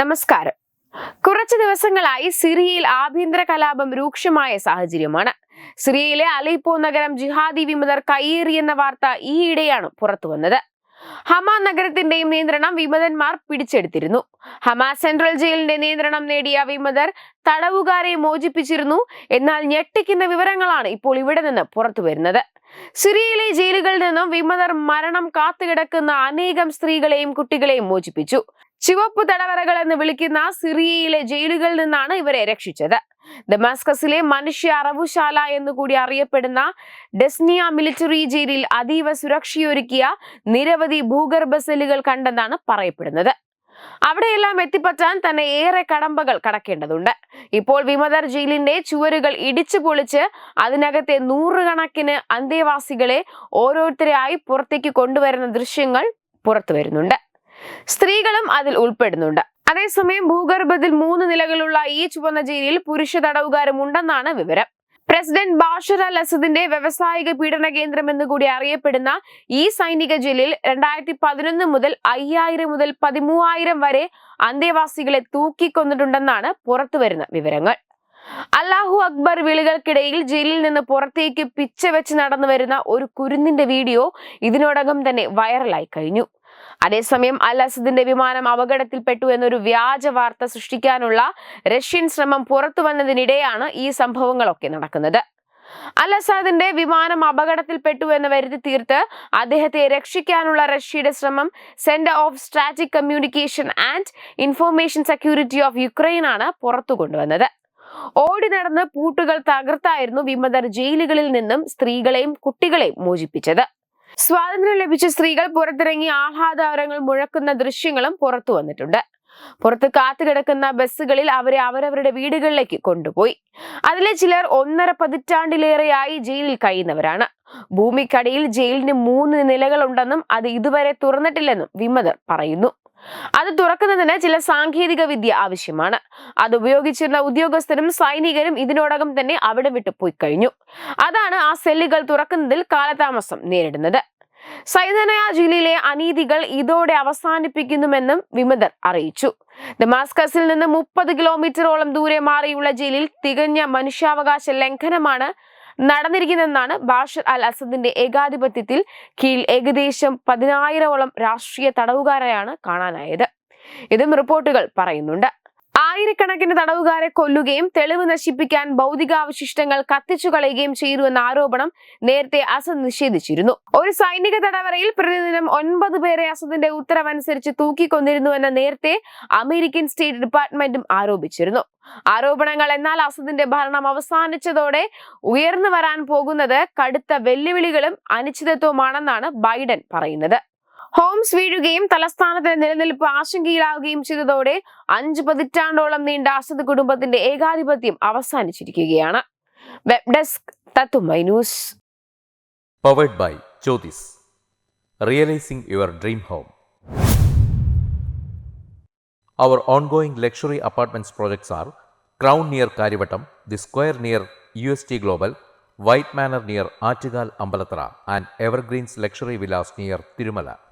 നമസ്കാരം. കുറച്ചു ദിവസങ്ങളായി സിറിയയിൽ ആഭ്യന്തര കലാപം രൂക്ഷമായ സാഹചര്യമാണ്. സിറിയയിലെ അലൈപ്പോ നഗരം ജിഹാദി വിമതർ കയ്യേറി എന്ന വാർത്ത ഈയിടെയാണ് പുറത്തുവന്നത് ഹമാ നഗരത്തിന്റെയും നിയന്ത്രണം വിമതന്മാർ പിടിച്ചെടുത്തിരുന്നു. ഹമാ സെൻട്രൽ ജയിലിന്റെ നിയന്ത്രണം നേടിയ വിമതർ തടവുകാരെ മോചിപ്പിച്ചിരുന്നു. എന്നാൽ ഞെട്ടിക്കുന്ന വിവരങ്ങളാണ് ഇപ്പോൾ ഇവിടെ നിന്ന് പുറത്തു വരുന്നത്. സിറിയയിലെ ജയിലുകളിൽ നിന്നും വിമതർ മരണം കാത്തുകിടക്കുന്ന അനേകം സ്ത്രീകളെയും കുട്ടികളെയും മോചിപ്പിച്ചു. ചുവപ്പ് തടവറകൾ എന്ന് വിളിക്കുന്ന സിറിയയിലെ ജയിലുകളിൽ നിന്നാണ് ഇവരെ രക്ഷിച്ചത്. ഡമാസ്കസിലെ മനുഷ്യ അറവുശാല എന്നുകൂടി അറിയപ്പെടുന്ന ഡെസ്നിയ മിലിറ്ററി ജയിലിൽ അതീവ സുരക്ഷയൊരുക്കിയ നിരവധി ഭൂഗർഭ സെല്ലുകൾ കണ്ടെന്നാണ് പറയപ്പെടുന്നത്. അവിടെയെല്ലാം എത്തിപ്പറ്റാൻ തന്നെ ഏറെ കടമ്പകൾ കടക്കേണ്ടതുണ്ട്. ഇപ്പോൾ വിമതർ ജയിലിന്റെ ചുവരുകൾ ഇടിച്ചു പൊളിച്ച് അതിനകത്തെ നൂറുകണക്കിന് അന്തേവാസികളെ ഓരോരുത്തരെയായി പുറത്തേക്ക് കൊണ്ടുവരുന്ന ദൃശ്യങ്ങൾ പുറത്തു വരുന്നുണ്ട് സ്ത്രീകളും അതിൽ ഉൾപ്പെടുന്നുണ്ട്. അതേസമയം ഭൂഗർഭത്തിൽ മൂന്ന് നിലകളുള്ള ഈ ചുവന്ന ജയിലിൽ പുരുഷ തടവുകാരും ഉണ്ടെന്നാണ് വിവരം. പ്രസിഡന്റ് ബാഷർ അൽ അസദിന്റെ വ്യവസായിക പീഡന കേന്ദ്രം എന്നുകൂടി അറിയപ്പെടുന്ന ഈ സൈനിക ജയിലിൽ രണ്ടായിരത്തി പതിനൊന്ന് മുതൽ അയ്യായിരം മുതൽ പതിമൂവായിരം വരെ അന്തേവാസികളെ തൂക്കിക്കൊന്നിട്ടുണ്ടെന്നാണ് പുറത്തുവരുന്ന വിവരങ്ങൾ. അല്ലാഹു അക്ബർ വിളികൾക്കിടയിൽ ജയിലിൽ നിന്ന് പുറത്തേക്ക് പിച്ച വെച്ച് നടന്നു വരുന്ന ഒരു കുരുന്നിന്റെ വീഡിയോ ഇതിനോടകം തന്നെ വൈറലായി കഴിഞ്ഞു. അതേസമയം അൽ അസദിന്റെ വിമാനം അപകടത്തിൽപ്പെട്ടു എന്നൊരു വ്യാജ വാർത്ത സൃഷ്ടിക്കാനുള്ള റഷ്യൻ ശ്രമം പുറത്തു വന്നതിനിടെയാണ് ഈ സംഭവങ്ങളൊക്കെ നടക്കുന്നത്. അൽ അസാദിന്റെ വിമാനം അപകടത്തിൽപ്പെട്ടു എന്ന് വരുത്തി തീർത്ത് അദ്ദേഹത്തെ രക്ഷിക്കാനുള്ള റഷ്യയുടെ ശ്രമം centre of strategic communication and information security of Ukraine ആണ് പുറത്തു കൊണ്ടുവന്നത്. ഓടി നടന്ന് പൂട്ടുകൾ തകർത്തായിരുന്നു വിമതർ ജയിലുകളിൽ നിന്നും സ്ത്രീകളെയും കുട്ടികളെയും മോചിപ്പിച്ചത്. സ്വാതന്ത്ര്യം ലഭിച്ച സ്ത്രീകൾ പുറത്തിറങ്ങി ആഹ്ലാദാരങ്ങൾ മുഴക്കുന്ന ദൃശ്യങ്ങളും പുറത്തു വന്നിട്ടുണ്ട്. പുറത്ത് കാത്തുകിടക്കുന്ന ബസ്സുകളിൽ അവരെ അവരവരുടെ വീടുകളിലേക്ക് കൊണ്ടുപോയി. അതിലെ ചിലർ ഒന്നര പതിറ്റാണ്ടിലേറെയായി ജയിലിൽ കഴിയുന്നവരാണ്. ഭൂമിക്കടിയിൽ ജയിലിന് മൂന്ന് നിലകളുണ്ടെന്നും അത് ഇതുവരെ തുറന്നിട്ടില്ലെന്നും വിമതർ പറയുന്നു. അത് തുറക്കുന്നതിന് ചില സാങ്കേതിക വിദ്യ ആവശ്യമാണ്. അത് ഉപയോഗിച്ചിരുന്ന ഉദ്യോഗസ്ഥരും സൈനികരും ഇതിനോടകം തന്നെ അവിടെ വിട്ടു പോയി കഴിഞ്ഞു. അതാണ് ആ സെല്ലുകൾ തുറക്കുന്നതിൽ കാലതാമസം നേരിടുന്നത്. സൈതനയ ജില്ലയിലെ അനീതികൾ ഇതോടെ അവസാനിപ്പിക്കുന്നുമെന്നും വിമതർ അറിയിച്ചു. ഡമാസ്കസിൽ നിന്ന് മുപ്പത് കിലോമീറ്ററോളം ദൂരെ മാറിയുള്ള ജയിലിൽ തികഞ്ഞ മനുഷ്യാവകാശ ലംഘനമാണ് നടന്നിരിക്കുന്നതെന്നാണ് ബാഷർ അൽ അസദിന്റെ ഏകാധിപത്യത്തിൽ കീഴിൽ ഏകദേശം പതിനായിരമോളം രാഷ്ട്രീയ തടവുകാരെയാണ് കാണാനായത്. ഇതും റിപ്പോർട്ടുകൾ പറയുന്നുണ്ട്. ആയിരക്കണക്കിന് തടവുകാരെ കൊല്ലുകയും തെളിവ് നശിപ്പിക്കാൻ ഭൗതികാവശിഷ്ടങ്ങൾ കത്തിച്ചു കളയുകയും ചെയ്തുവെന്ന ആരോപണം നേരത്തെ അസദ് നിഷേധിച്ചിരുന്നു. ഒരു സൈനിക തടവറയിൽ പ്രതിദിനം ഒൻപത് പേരെ അസദിന്റെ ഉത്തരവനുസരിച്ച് തൂക്കിക്കൊന്നിരുന്നുവെന്ന് നേരത്തെ അമേരിക്കൻ സ്റ്റേറ്റ് ഡിപ്പാർട്ട്മെന്റും ആരോപിച്ചിരുന്നു. ആരോപണങ്ങൾ എന്നാൽ അസദിന്റെ ഭരണം അവസാനിച്ചതോടെ ഉയർന്നു വരാൻ പോകുന്നത് കടുത്ത വെല്ലുവിളികളും അനിശ്ചിതത്വമാണെന്നാണ് ബൈഡൻ പറയുന്നത്. ഹോംസ് വീഴുകയും തലസ്ഥാനത്തിന്റെ നിലനിൽപ്പ് ആശങ്കയിലാവുകയും ചെയ്തതോടെ അഞ്ച് പതിറ്റാണ്ടോളം നീണ്ട അസദ് കുടുംബത്തിന്റെ ഏകാധിപത്യം അവസാനിച്ചിരിക്കുകയാണ്. വെബ് ഡെസ്ക് തത്തുമൈ news powered by Jyothis realising your dream home our ongoing luxury apartments projects R crown near Kariyavattom the square near U S T global white manor near Attukal near and evergreens luxury villas near Achigal